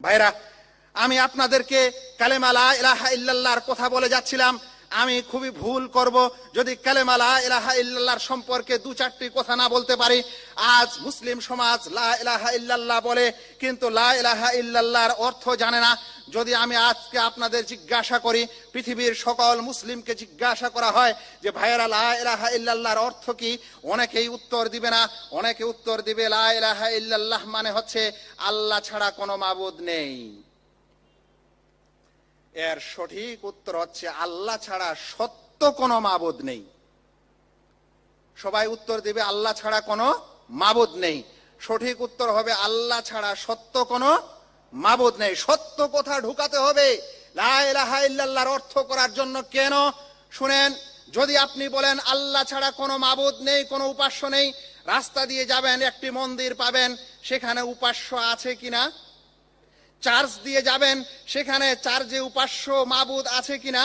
ভাইরা আমি আপনাদেরকে কালেমালা ইলাহা ইল্লাল্লাহর কথা বলে যাচ্ছিলাম। আমি খুবই ভুল করব যদি কালেমা লা ইলাহা ইল্লাল্লাহর সম্পর্কে দু চারটি কথা না বলতে পারি। আজ মুসলিম সমাজ লা ইলাহা ইল্লাল্লাহ বলে, কিন্তু লা ইলাহা ইল্লাল্লাহর অর্থ জানে না। যদি আমি আজকে আপনাদের জিজ্ঞাসা করি, পৃথিবীর সকল মুসলিমকে জিজ্ঞাসা করা হয় যে, ভাইয়েরা, লা ইলাহা ইল্লাল্লাহর অর্থ কি? অনেকেই উত্তর দিবে না। অনেকে উত্তর দিবে, লা ইলাহা ইল্লাল্লাহ মানে হচ্ছে আল্লাহ ছাড়া কোনো মাবুদ নেই। এর সঠিক উত্তর হচ্ছে আল্লাহ ছাড়া সত্য কোনো মাবুদ নেই। সবাই উত্তর দিবে, আল্লাহ ছাড়া কোনো মাবুদ নেই। সঠিক উত্তর হবে, আল্লাহ ছাড়া সত্য কোনো মাবুদ নেই। সত্য কথা ঢুকাতে হবে। অর্থ করার জন্য কেন? শুনেন, যদি আপনি বলেন, আল্লাহ ছাড়া কোনো মাবুদ নেই, কোনো উপাস্য নেই, রাস্তা দিয়ে যাবেন, একটি মন্দির পাবেন, সেখানে উপাস্য আছে কিনা? চার্জ দিয়ে যাবেন, সেখানে চার্জে উপাস্য মাবুদ আছে কিনা?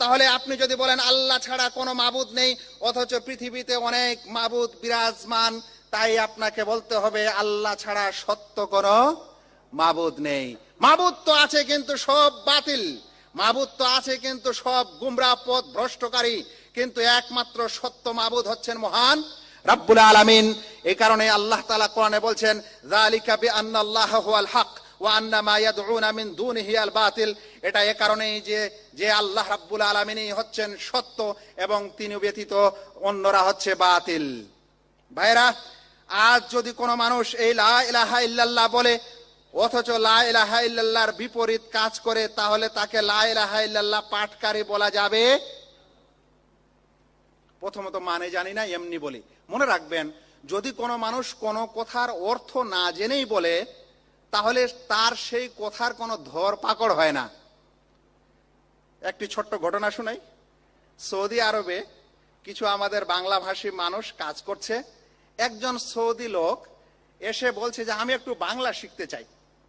তাহলে আপনি যদি বলেন, আল্লাহ ছাড়া কোনো মাবুদ নেই, অথচ পৃথিবীতে অনেক মাবুদ বিরাজমান, তাই আপনাকে বলতে হবে, আল্লাহ ছাড়া সত্য কোনো মাবুদ নেই। মাবুদ তো আছে কিন্তু সব বাতিল। মাবুদ তো আছে কিন্তু সব গুমরা পথ ভ্রষ্টকারী, কিন্তু একমাত্র সত্য মাবুদ হচ্ছেন মহান রাব্বুল আলামিন। এই কারণে আল্লাহ তাআলা কোরআনে বলছেন, যালিকা বিআন্নাল্লাহা হুয়াল হক। ওয়া আন্না মা ইয়াদউনা মিন দুনিহি আল বাতিল। এটা এ কারণেই যে যে আল্লাহ রাব্বুল আলামিনই হচ্ছেন সত্য এবং তিনি ব্যতীত অন্যরা হচ্ছে বাতিল। ভাইরা, আজ যদি কোনো মানুষ এই লা ইলাহা ইল্লাল্লাহ বলে, অথচ লা ইলাহা ইল্লাল্লাহর বিপরীত কাজ করে, তাহলে তাকে লা ইলাহা ইল্লাল্লাহ পাঠকারী বলা যাবে? প্রথমত মানে জানি না, এমনি বলি। মনে রাখবেন, যদি কোনো মানুষ কোনো কথার অর্থ না জেনেই বলে তাহলে তার সেই কথার কোনো ধর পাকড় হয় না। একটি ছোট্ট ঘটনা শুনাই। সৌদি আরবে কিছু আমাদের বাংলাভাষী মানুষ কাজ করছে। একজন সৌদি লোক এসে বলছে যে, আমি একটু বাংলা শিখতে চাই।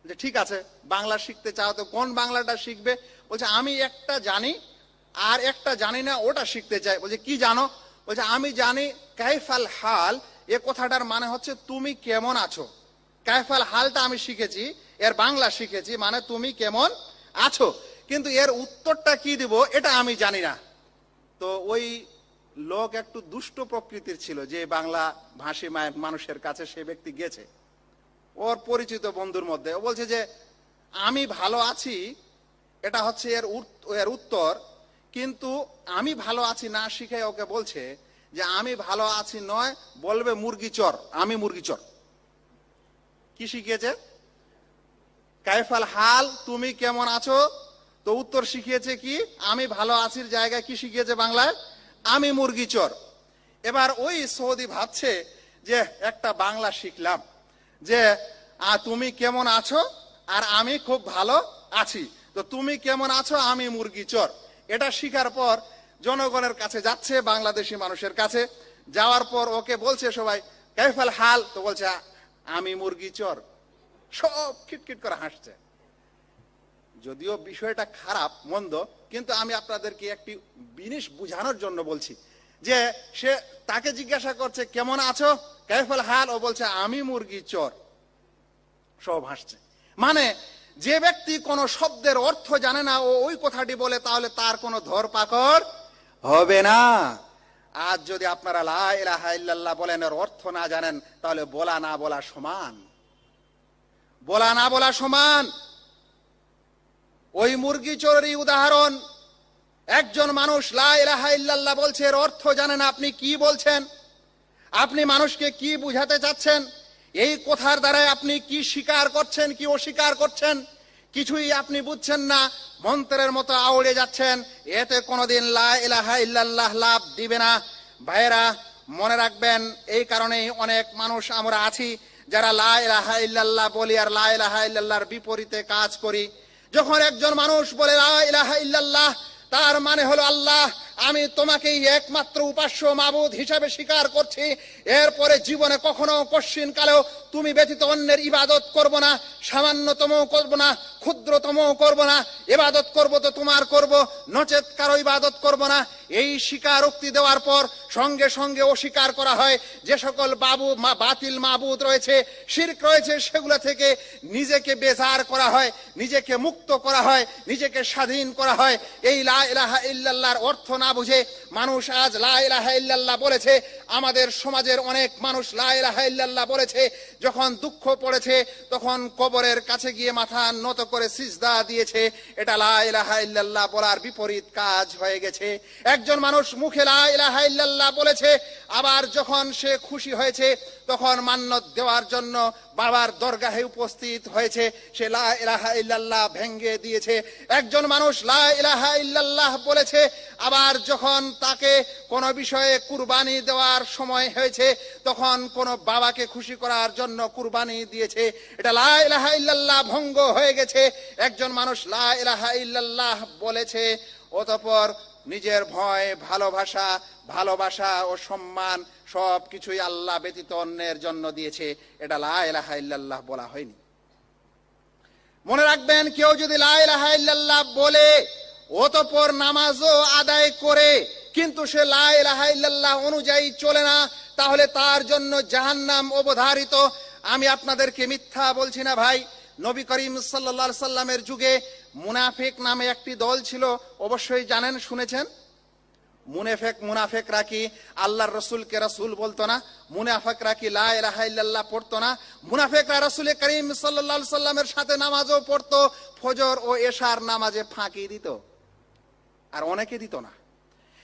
যে, ঠিক আছে, বাংলা শিখতে চাও তো, কোন বাংলাটা শিখবে? বলছে, আমি একটা জানি আর একটা জানি না, ওটা শিখতে চাই। বলছে, কি জানো? বলছে, আমি জানি কাইফাল হাল, এ কথাটার মানে হচ্ছে তুমি কেমন আছো? কাইফাল হালটা আমি শিখেছি, এর বাংলা শিখেছি মানে তুমি কেমন আছো? কিন্তু এর উত্তরটা কি দিব এটা আমি জানি না। তো ওই লোক একটু দুষ্ট প্রকৃতির ছিল, যে বাংলা ভাষী মানুষের কাছে সে ব্যক্তি গেছে। ওর পরিচিত বন্ধুর মধ্যে। ও বলছে যে, আমি ভালো আছি, এটা হচ্ছে এর এর উত্তর, কিন্তু আমি ভালো আছি না শিখে ওকে বলছে যে, আমি ভালো আছি নয়, বলবে মুরগি চর, আমি মুরগি চর। কি শিখিয়েছে? কাইফাল হাল, তুমি কেমন আছো? তো উত্তর শিখিয়েছে কি? আমি ভালো আছির জায়গায় কি শিখিয়েছে বাংলায়? আমি মুরগি চর। এবার ওই সৌদি ভাবছে যে একটা বাংলা শিখলাম, যে তুমি কেমন আছো? আর আমি খুব ভালো আছি। তো তুমি কেমন আছো? আমি মুরগি চর। এটা শিখার পর জনগণের কাছে যাচ্ছে, বাংলাদেশি মানুষের কাছে। যাওয়ার পর ওকে বলছে সবাই, কাইফাল হাল? তো বলছে আমি মুরগি, চর। সব খিটখিট করে হাসছে। যদিও বিষয়টা খারাপ, মন্দ, কিন্তু আমি আপনাদেরকে একটি জিনিস বুঝানোর জন্য বলছি যে সে তাকে জিজ্ঞাসা করছে, কেমন আছো? কাইফাল হাল? ও বলছে, আমি মুরগি, চর। সব হাসছে। মানে যে ব্যক্তি কোন শব্দের অর্থ জানে না ও ওই কথাটি বলে, তাহলে তার কোনো ধরপাকড় হবে না। আজ যদি আপনারা লা ইলাহা ইল্লাল্লাহ বলেন, এর অর্থ না জানেন, তাহলে বলা না বলা সমান। বলা না বলা সমান। ওই মুরগি চোরেরই উদাহরণ। একজন মানুষ লা ইলাহা ইল্লাল্লাহ বলছে, এর অর্থ জানেন আপনি কি বলছেন? আপনি মানুষকে কি বুঝাতে চাচ্ছেন? এই কথার দ্বারাই আপনি কি স্বীকার করছেন, কি অস্বীকার করছেন? কিছুই আপনি বুঝছেন না। মন্ত্রের মতো আউড়ে যাচ্ছেন। এতে কোনোদিন লা লাভ দিবে না। ভাইয়েরা, মনে রাখবেন, এই কারণেই অনেক মানুষ আমরা আছি যারা লা ইলাহা ইল্লাল্লাহ বলি আর লা ইলাহা ইল্লাল্লাহর বিপরীতে কাজ করি। যখন একজন মানুষ বলে লা ইলাহা ইল্লাল্লাহ, তার মানে হলো আল্লাহ, আমি তোমাকেই একমাত্র উপাস্য মাবুদ হিসাবে স্বীকার করছি। এরপরে জীবনে কখনো কশ্চিন কালেও তুমি ব্যতীত অন্যের ইবাদত করব না সামান্যতম করব না ক্ষুদ্রতম করব না, ইবাদত করব তো তোমার করব, নচেত কারও ইবাদত করব না। এই স্বীকারোক্তি দেওয়ার পর সঙ্গে সঙ্গে অস্বীকার করা হয় যে সকল বাবু, মা- বাতিল মাবুদ রয়েছে, শিরক রয়েছে, সেগুলো থেকে নিজেকে বেজার করা হয়, নিজেকে মুক্ত করা হয়, নিজেকে স্বাধীন করা হয়। এই লা ইলাহা ইল্লাল্লাহর অর্থ না বুঝে মানুষ আজ লা ইলাহা ইল্লাল্লাহ বলেছে। আমাদের সমাজের অনেক মানুষ লা ইলাহা ইল্লাল্লাহ বলেছে। যখন দুঃখ পড়েছে, তখন কবরের কাছে গিয়ে মাথা নত করে সিজদা দিয়েছে। এটা লা ইলাহা ইল্লাল্লাহ বলার বিপরীত কাজ হয়ে গেছে। একজন মানুষ মুখে লা ইলাহা ইল্লাল্লাহ বলেছে, আবার যখন সে খুশি হয়েছে, তখন মান্যত দেওয়ার জন্য বাবার দরগাহে উপস্থিত হয়েছে। সে লা ইলাহা ইল্লাল্লাহ ভেঙ্গে দিয়েছে। একজন মানুষ লা ইলাহা ইল্লাল্লাহ বলেছে, আবার যখন তাকে কোনো বিষয়ে কুরবানি দেওয়ার সময় হয়েছে, তখন কোন বাবাকে খুশি করার জন্য কুরবানি দিয়েছে। এটা লা ইলাহা ইল্লাল্লাহ ভঙ্গ হয়ে গেছে। একজন মানুষ লা ইলাহা ইল্লাল্লাহ বলেছে, অতঃপর নিজের ভয়, ভালোবাসা ভালোবাসা ও সম্মান সব কিছুই আল্লাহ ব্যতীত অন্যের জন্য দিয়েছে। এটা লা ইলাহা ইল্লাল্লাহ বলা হয়নি। মনে রাখবেন, কেউ যদি লা ইলাহা ইল্লাল্লাহ বলে, অতঃপর নামাজও আদায় করে, কিন্তু সে লা ইলাহা ইল্লাল্লাহ অনুযায়ী চলে না, তাহলে তার জন্য জাহান্নাম অবধারিত। আমি আপনাদেরকে মিথ্যা বলছি না ভাই। নবী করিম সাল্লা সাল্লামের যুগে মুনাফিক নামে একটি দল ছিল, অবশ্যই জানেন, শুনেছেন? মুনেফেক, মুনাফেকরা কি আল্লাহর রসুলকে রসুল বলতো না? মুনাফেকরা কি লা ইলাহা ইল্লাল্লাহ পড়তো না? মুনাফেকরা রসুল করিম সাল্লাল্লাহু সাল্লামের সাথে নামাজও পড়তো, ফজর ও এশার নামাজে ফাঁকি দিত। আর অনেকে দিত না।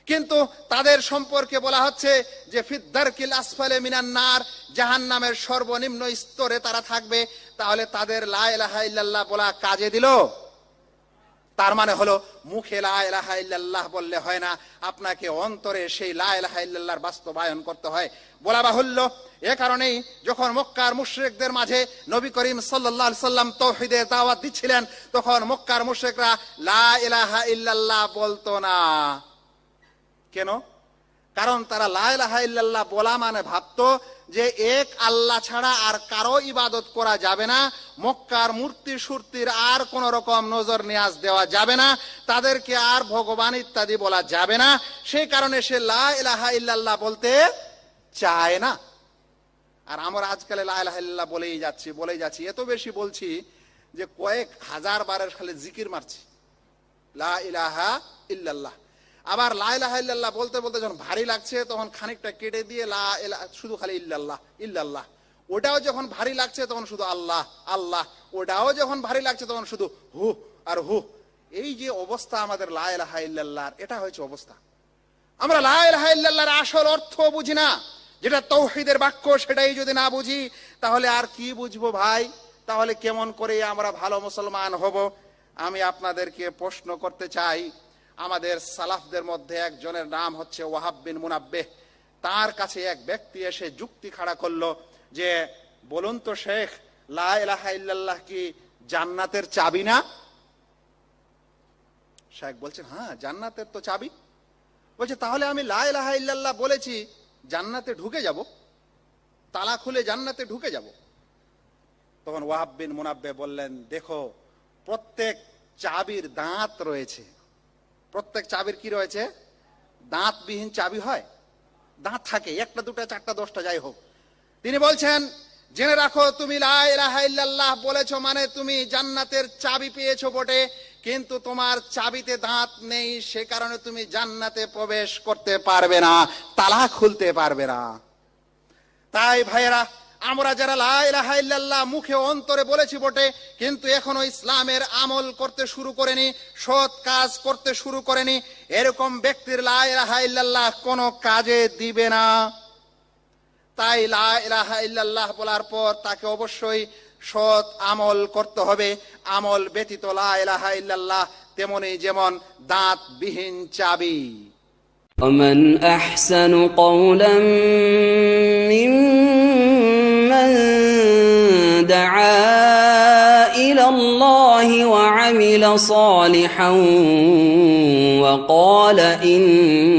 কিন্তু তাদের সম্পর্কে বলা হচ্ছে যে ফিদ্দারকিল আসফালে মিনান নার, জাহান্নামের সর্বনিম্ন স্তরে তারা থাকবে, তাহলে তাদের লা ইলাহা ইল্লাল্লাহ বলা কাজে দিল। তার মানে হলো মুখে লা ইলাহা ইল্লাল্লাহ বললে হয় না, আপনাকে অন্তরে সেই লা ইলাহা ইল্লাল্লাহর বাস্তবায়ন করতে হয়। বলা বাহুল্য এ কারণেই যখন মক্কার মুশরিকদের মাঝে নবী করিম আলাইহি সাল্লাম তৌহিদের দাওয়াত দিচ্ছিলেন, তখন মক্কার মুশরিকরা লা ইলাহা বলতো না। কেন? কারণ তারা লা ইলাহা ইল্লাল্লাহ বলা মানে ভাবতো যে এক আল্লাহ ছাড়া আর কারও ইবাদত করা যাবে না, মক্কার মূর্তি সুর্তির আর কোন রকম নজর নিয়াজ দেওয়া যাবে না, তাদেরকে আর ভগবান ইত্যাদি বলা যাবে না। সেই কারণে সে লা ইলাহা ইল্লাল্লাহ বলতে চায় না। আর আমরা আজকাল লা বলেই যাচ্ছি বলেই যাচ্ছি। এত বেশি বলছি যে কয়েক হাজার বারের খালি জিকির মারছি। লা ইলাহা ইল্লাল্লাহ। আবার লা ইলাহা ইল্লাল্লাহ বলতে বলতে যখন ভারী লাগছে, তখন খানিকটা কেটে দিয়ে লা শুধু খালি ইল্লাল্লাহ ইল্লাল্লাহ। ওটাও যখন ভারী লাগছে, তখন শুধু আল্লাহ আল্লাহ। ওটাও যখন ভারী লাগছে, তখন শুধু হু আর হু। এই যে অবস্থা আমাদের লা ইলাহা ইল্লাল্লাহর, এটা হয়েছে অবস্থা। আমরা লা ইলাহা ইল্লাল্লাহর আসল অর্থ বুঝি না। যেটা তৌহিদের বাক্য, সেটাই যদি না বুঝি, তাহলে আর কি বুঝব ভাই? তাহলে কেমন করে আমরা ভালো মুসলমান হব? আমি আপনাদেরকে প্রশ্ন করতে চাই। আমাদের সালাফদের মধ্যে একজনের নাম হচ্ছে ওয়াহাব বিন মুনাব্বেহ। তার কাছে এক ব্যক্তি এসে যুক্তি খাড়া করল যে, বলুন তো শেখ, লা ইলাহা ইল্লাল্লাহ কি জান্নাতের চাবি না? শেখ বলছেন হ্যাঁ জান্নাতের তো চাবি। বলছে, তাহলে আমি লা ইলাহা ইল্লাল্লাহ বলেছি, জান্নাতে ঢুকে যাব। তালা খুলে জান্নাতে ঢুকে যাব। তখন ওয়াহাব বিন মুনাব্বে বললেন, দেখো, প্রত্যেক চাবির দাঁত রয়েছে। প্রত্যেক চাবির কি রয়েছে? দাঁতবিহীন চাবি হয়? দাঁত থাকে, একটা, দুটা, চারটা, দশটা, যাই হোক। তিনি বলছেন, জেনে রাখো, তুমি বলেছ মানে তুমি জান্নাতের চাবি পেয়েছ বটে, কিন্তু তোমার চাবিতে দাঁত নেই, সে কারণে তুমি জান্নাতে প্রবেশ করতে পারবে না তালা খুলতে পারবে না। তাই ভাইয়েরা আমরা যারা লা ইলাহা ইল্লাল্লাহ মুখে অন্তরে বলেছি বটে কিন্তু এখনো ইসলামের আমল করতে শুরু করেনি সৎ কাজ করতে শুরু করেনি এরকম ব্যক্তির লা ইলাহা ইল্লাল্লাহ কোনো কাজে দিবে না তাই লা ইলাহা ইল্লাল্লাহ বলার পর তাকে অবশ্যই সৎ আমল করতে হবে আমল ব্যতীত লা ইলাহা ইল্লাল্লাহ তেমনি যেমন দাঁতবিহীন চাবি ومن أحسن قولا ممن صالحا وقال إنني